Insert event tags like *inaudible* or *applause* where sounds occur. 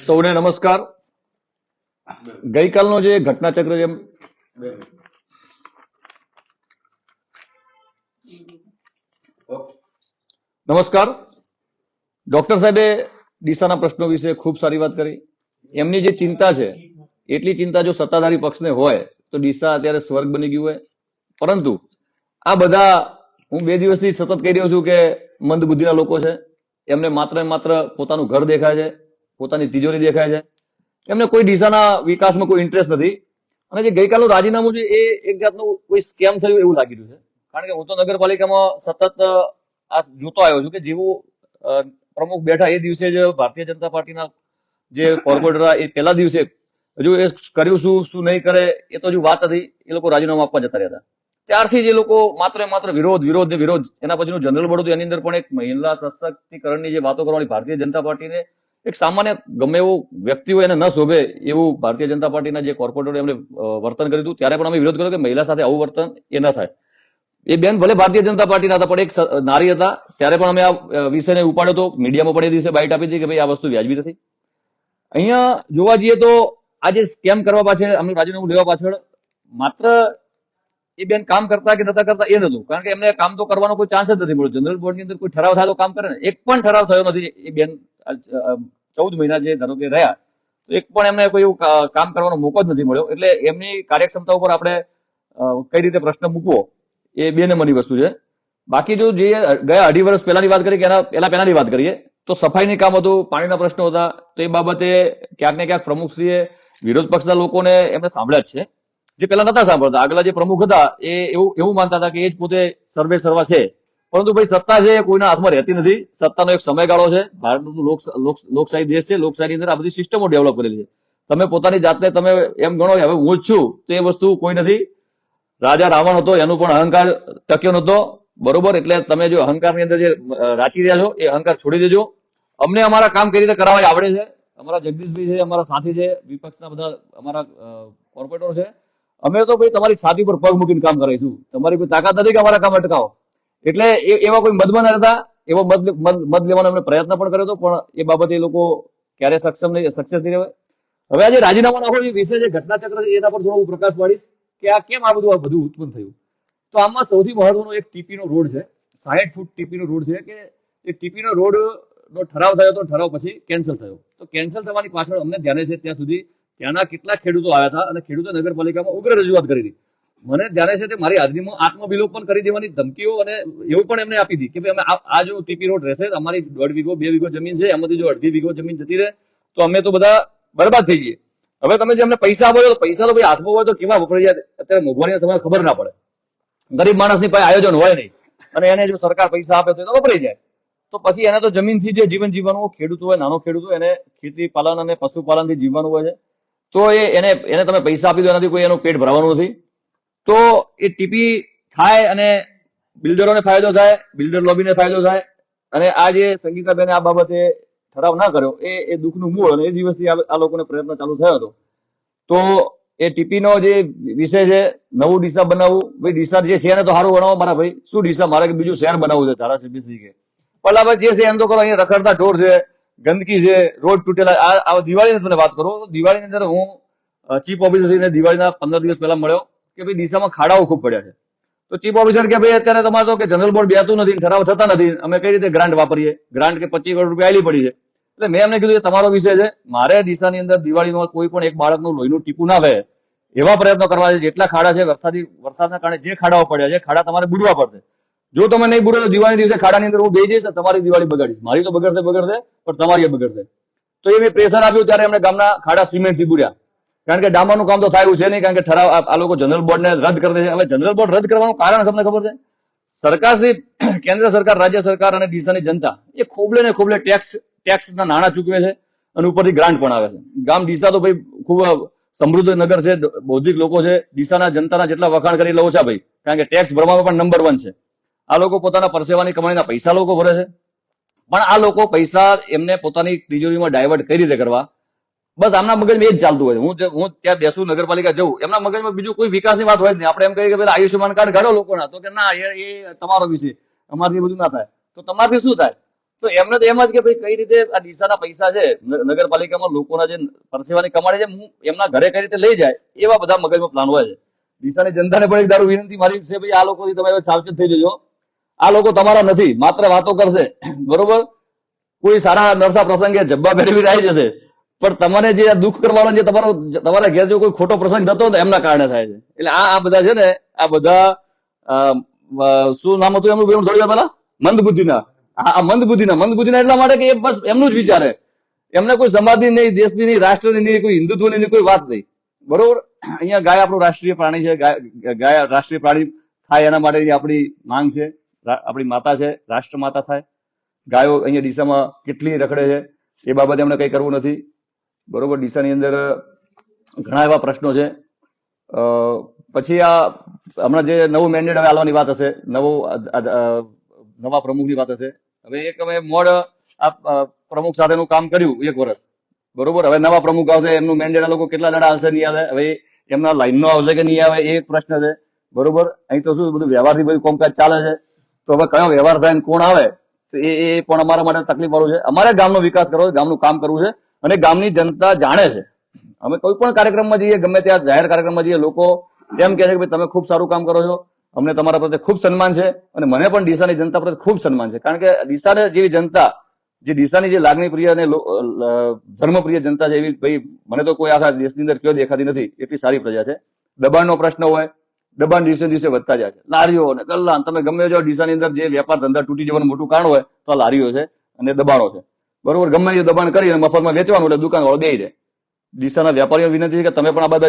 સૌને નમસ્કાર. ગઈકાલનો જે ઘટનાચક્ર જેમ નમસ્કાર. ડોક્ટર સાહેબે દિશાના પ્રશ્નો વિશે ખૂબ સારી વાત કરી. એમની જે ચિંતા છે, એટલી ચિંતા જો સત્તાધારી પક્ષને હોય, તો દિશા અત્યારે સ્વર્ગ બની ગયું હોય. પરંતુ આ બધા, હું બે દિવસથી સતત કહી રહ્યો છું કે મંદ બુદ્ધિના લોકો છે. એમને માત્ર માત્ર પોતાનું ઘર દેખાય છે. પોતાની તિજોરી દેખાય છે. એમને કોઈ ડીસાના વિકાસમાં કોઈ ઇન્ટરેસ્ટ નથી. અને જે ગઈકાલનું રાજીનામું છે, એ એક જાતનું કોઈ સ્કેમ થયું એવું લાગી રહ્યું છે. કારણ કે હું તો નગરપાલિકામાં સતત આ જોતો આવ્યો છું કે જેવું પ્રમુખ બેઠા એ દિવસે જ ભારતીય જનતા પાર્ટીના જે કોર્પોરેટર એ પહેલા દિવસે હજુ એ કર્યું શું શું નહીં કરે, એ તો હજુ વાત હતી. એ લોકો રાજીનામું આપવા જતા રહ્યા હતા. ત્યારથી જે લોકો માત્ર માત્ર વિરોધ વિરોધ ને વિરોધ, એના પછીનું જનરલ બોર્ડ હતું એની અંદર પણ એક મહિલા સશક્તિકરણની જે વાતો કરવાની ભારતીય જનતા પાર્ટીને એક સામાન્ય ગમે એવો વ્યક્તિ હોય એને ન શોભે એવું ભારતીય જનતા પાર્ટીના જે કોર્પોરેટરો એમણે વર્તન કર્યું હતું, ત્યારે પણ અમે વિરોધ કર્યો કે મહિલા સાથે આવું વર્તન એ ન થાય. એ બેન ભલે ભારતીય જનતા પાર્ટીના હતા, પણ એક નારી હતા, ત્યારે પણ અમે આ વિષયને ઉપાડ્યો હતો. મીડિયામાં પણ એ દિવસે બાઇટ આપી હતી કે ભાઈ આ વસ્તુ વ્યાજબી નથી. અહીંયા જોવા જઈએ તો આ જે સ્કેમ કરવા પાછળ અમને રાજીનામું લેવા પાછળ માત્ર એ બેન કામ કરતા કે નતા કરતા એ નતું કારણ કે એમને કામ તો કરવાનો કોઈ ચાન્સ જ નથી મળ્યો. જનરલ બોર્ડની અંદર કોઈ ઠરાવ થાય તો કામ કરે ને. એક પણ ઠરાવ થયો નથી એ બેન ચૌદ મહિના જે ધારો કે રહ્યા એક પણ એમને કોઈ એવું કામ કરવાનો મોકો જ નથી મળ્યો. એટલે એમની કાર્યક્ષમતા ઉપર આપણે કઈ રીતે પ્રશ્ન મૂકવો, એ બે નંબરની વસ્તુ છે. બાકી જો જે ગયા અઢી વર્ષ પહેલાની વાત કરીએ કે એના, પહેલા પહેલાની વાત કરીએ, તો સફાઈની કામ હતું, પાણીના પ્રશ્નો હતા, તો એ બાબતે ક્યાંક ને ક્યાંક પ્રમુખશ્રીએ વિરોધ પક્ષના લોકોને એમને સાંભળ્યા જ છે. જે પેલા નતા સાંભળતા, આગલા જે પ્રમુખ હતા, એ એવું એવું માનતા હતા કે એ જ પોતે સર્વે સર્વા છે. પરંતુ ભાઈ સત્તા છે એ કોઈના હાથમાં રહેતી નથી. સત્તાનો એક સમયગાળો છે. ભારતનું લોક લોક- લોકશાહી દેશ છે. લોકશાહીની અંદર આ બધી સિસ્ટમો ડેવલપ કરેલી છે. તમે પોતાની જાતને તમે એમ ગણો હવે હું જ છું, તો એ વસ્તુ કોઈ નથી. રાજા રાવણ હતો, એનું પણ અહંકાર ટક્યો નહોતો. બરોબર? એટલે તમે જો અહંકારની અંદર જે રાચી રહ્યા છો, એ અહંકાર છોડી દેજો. અમને અમારા કામ કઈ રીતે કરાવવા આવડે છે. અમારા જગદીશભાઈ છે, અમારા સાથી છે, વિપક્ષના બધા અમારા કોર્પોરેટરો છે. અમે તો ભાઈ તમારી છાતી પર પગ મૂકીને કામ કરાવીશું. તમારી કોઈ તાકાત નથી કે અમારા કામ અટકાવો. એટલે એવા કોઈ મદમાં હતા? એવો મદ મદ લેવાનો અમને પ્રયત્ન પણ કર્યો હતો, પણ એ બાબતે એ લોકો ક્યારે સક્ષમ નહીં, સક્સેસ નહીં રહે હવે આજે રાજીનામા નાખો જે વિષય જે ઘટનાચક્ર છે, એના પર થોડો હું પ્રકાશ પાડીશ કે આ કેમ આ બધું આ બધું ઉત્પન્ન થયું. તો આમાં સૌથી મહત્વનો એક ટીપીનો રોડ છે, સાહીઠ ફૂટ ટીપીનો રોડ છે કે એ ટીપીનો રોડ નો ઠરાવ થયો તો ઠરાવ પછી કેન્સલ થયો. તો કેન્સલ થવાની પાછળ અમને ધ્યાને છે, ત્યાં સુધી ત્યાંના કેટલા ખેડૂતો આવ્યા હતા અને ખેડૂતો નગરપાલિકામાં ઉગ્ર રજૂઆત કરી હતી. મને ધ્યાને છે કે મારી હાજરીમાં આત્મવિલોપન કરી દેવાની ધમકીઓ અને એવું પણ એમને આપી હતી કે ભાઈ અમે આ- જો ટીપી રોડ રહેશે, અમારી દોઢ વીઘો, બે વીઘો જમીન છે, એમાંથી જો અડધી વીઘો જમીન જતી રહે, તો અમે તો બધા બરબાદ થઈ જઈએ. હવે તમે જે અમને પૈસા આપો તો પૈસા તો ભાઈ હાથમાં હોય તો કેવા વપરાઈ જાય અત્યારે મોંઘવારીના સમય ખબર ના પડે. ગરીબ માણસની પાસે આયોજન હોય નહીં. અને એને જો સરકાર પૈસા આપે તો એ વપરાઈ જાય. તો પછી એને તો જમીનથી જે જીવન જીવવાનું ખેડૂત હોય, નાનો ખેડૂત હોય, એને ખેતી પાલન અને પશુપાલનથી જીવવાનું હોય છે. તો એ, એને એને તમે પૈસા આપી દો, એનાથી કોઈ એનું પેટ ભરવાનું નથી. તો એ ટીપી થાય અને બિલ્ડરોને ફાયદો થાય, બિલ્ડર લોબીને ફાયદો થાય અને આ જે સંગીતાબેને આ બાબતે ઠરાવ ના કર્યો, એ એ દુઃખનું મૂળ અને એ દિવસથી આ લોકોને પ્રયત્ન ચાલુ થયો હતો. તો એ ટીપીનો જે વિષય છે, નવું ડીસા બનાવવું, ભાઈ ડીસા જે એને તો સારું બનાવો મારા ભાઈ, શું ડીસા મારે બીજું શહેર બનાવવું છે ધારાસભ્ય શ્રી કે? પહેલા ભાઈ જે છે તો કરો, અહીંયા રખડતા ઢોર છે, ગંદકી છે, રોડ તૂટેલા, આ દિવાળીની તમને વાત કરું દિવાળીની અંદર હું ચીફ ઓફિસર થઈને દિવાળીના પંદર દિવસ પહેલા મળ્યો. કે ભાઈ દિશામાં ખાડાઓ ખૂબ પડ્યા છે. તો ચીફ ઓફિસર કે ભાઈ અત્યારે તમારે તો કે જનરલ બોર્ડ બેતું નથી ઠરાવ થતા નથી. અમે કઈ રીતે ગ્રાન્ટ વાપરીએ? ગ્રાન્ટ કે પચીસ કરોડ રૂપિયા આલી પડી છે. એટલે મેં એમને કીધું કે તમારો વિષય છે. મારે દિશાની અંદર દિવાળીમાં કોઈ પણ એક બાળકનું લોહીનું ટીપું ના આવે એવા પ્રયત્નો કરવા છે જેટલા ખાડા છે, વરસાદી, વરસાદના કારણે જે ખાડાઓ પડ્યા છે, ખાડા તમારે બુડવા પડશે. જો તમે નહીં બુડો તો દિવાળી દિવસે ખાડાની અંદર હું બે જઈશ તમારી દિવાળી બગાડીશ. મારી તો બગડશે બગડશે, પણ તમારી બગડશે. તો એ મેં પ્રેશર આપ્યું ત્યારે એમણે ગામના ખાડા સિમેન્ટથી બુર્યા. કારણ કે ડામાનું કામ તો થાય છે નહીં, કારણ કે ઠરાવ આ લોકો જનરલ બોર્ડને રદ કરી છે. હવે જનરલ બોર્ડ રદ કરવાનું કારણ તમને ખબર છે? સરકાર શ્રી *clears throat* કેન્દ્ર સરકાર, રાજ્ય સરકાર અને ડીસાની જનતા એ ખોબલે ને ખોબલે ટેક્સ ટેક્સના નાણાં ચૂકવે છે અને ઉપરથી ગ્રાન્ટ પણ આવે છે. ગામ ડીસા તો ભાઈ ખૂબ સમૃદ્ધ નગર છે બૌદ્ધિક લોકો છે. ડીસાના જનતાના જેટલા વખાણ કરી એટલા ઓછા ભાઈ, કારણ કે ટેક્સ ભરવામાં પણ નંબર વન છે. આ લોકો પોતાના પરસેવાની કમાણીના પૈસા લોકો ભરે છે. પણ આ લોકો પૈસા એમને પોતાની તિજોરીમાં ડાયવર્ટ કઈ રીતે કરવા? બસ આમના મગજમાં એ જ ચાલતું હોય. હું હું ત્યાં બેસું, નગરપાલિકા જઉં. એમના મગજમાં બીજું કોઈ વિકાસની વાત હોય નહીં. આપણે એમ કહીએ કે પેલા આયુષ્યમાન કાર્ડ કાઢો લોકોના. તો કે ના, એ તમારો વિષય અમારથી બધું ના થાય. તો તમારથી શું થાય? તો એમને તો એમ જ કે ભાઈ કઈ રીતે આ દિશાના પૈસા છે નગરપાલિકામાં લોકોના જે પરસેવાની કમાણી છે, હું એમના ઘરે કઈ રીતે લઈ જાય? એવા બધા મગજમાં પ્લાન હોય છે. દિશાની જનતાને પણ એક દારૂ વિનંતી મારી છે ભાઈ, આ લોકોથી તમે સાવચેત થઈ જજો. આ લોકો તમારા નથી, માત્ર વાતો કરશે. બરોબર? કોઈ સારા નરસા પ્રસંગે જબ્બા પહેરવી આવી જશે. પણ તમારે જે દુઃખ કરવાનો જે તમારો તમારા ઘેર જો કોઈ ખોટો પ્રસંગ થતો તો એમના કારણે થાય છે. એટલે આ આ બધા છે ને, આ બધા શું નામ હતું એમનું થોડી વાર મંદ બુદ્ધિના આ મંદ બુદ્ધિના મંદ બુદ્ધિના એટલા માટે કે એ બસ એમનું જ વિચારે. એમને કોઈ સમાજની નહીં, દેશની નહીં, રાષ્ટ્રની નહીં, કોઈ હિન્દુત્વની કોઈ વાત નહીં. બરોબર? અહીંયા ગાય આપણું રાષ્ટ્રીય પ્રાણી છે. ગાય રાષ્ટ્રીય પ્રાણી થાય એના માટે આપણી માંગ છે. આપણી માતા છે. રાષ્ટ્ર માતા થાય. ગાયો અહીંયા દિશામાં કેટલી રખડે છે? એ બાબતે એમને કંઈ કરવું નથી. બરોબર, ડીસાની અંદર ઘણા એવા પ્રશ્નો છે. પછી આ, હમણાં જે નવું મેન્ડેટ હવે આવવાની વાત હશે, નવો નવા પ્રમુખની વાત હશે. હવે એક અમે મોડ, આ પ્રમુખ સાથેનું કામ કર્યું એક વર્ષ. બરોબર, હવે નવા પ્રમુખ આવશે, એમનું મેન્ડેટ લોકો કેટલા દાડા આવશે નહીં આવે, હવે એમના લાઈનનો આવશે કે નહીં આવે, એ એક પ્રશ્ન છે. બરોબર, અહીં તો શું બધું વ્યવહારથી બધું કોમકાજ ચાલે છે. તો હવે કયો વ્યવહાર થાય કોણ આવે, તો એ પણ અમારા માટે તકલીફ વાળું છે. અમારે ગામનો વિકાસ કરવો છે, ગામનું કામ કરવું છે. અને ગામની જનતા જાણે છે. અમે કોઈ પણ કાર્યક્રમમાં જઈએ, ગમે ત્યાં જાહેર કાર્યક્રમમાં જઈએ, લોકો એમ કહે છે કે ભાઈ, તમે ખૂબ સારું કામ કરો છો. અમને તમારા પ્રત્યે ખૂબ સન્માન છે અને મને પણ ડીસાની જનતા પ્રત્યે ખૂબ સન્માન છે. કારણ કે ડીસાને જેવી જનતા, જે ડીસાની જે લાગણી પ્રિય અને ધર્મપ્રિય જનતા છે એવી ભાઈ, મને તો કોઈ આખા દેશની અંદર કયો દેખાતી નથી, એટલી સારી પ્રજા છે. દબાણનો પ્રશ્ન હોય, દબાણ દિવસે દિવસે વધતા જાય છે. લારીઓ અને કલ્લાન તમે ગમે જો ડીસાની અંદર જે વેપાર ધંધા તૂટી જવાનું મોટું કારણ હોય, તો આ લારીઓ છે અને દબાણો છે. બરોબર? ગમે એ દબાણ કરી અને મફતમાં વેચવાનું એટલે દુકાન વાળો દે ડીસાના વેપારીઓ વિનંતી છે કે તમે પણ આ બાબતે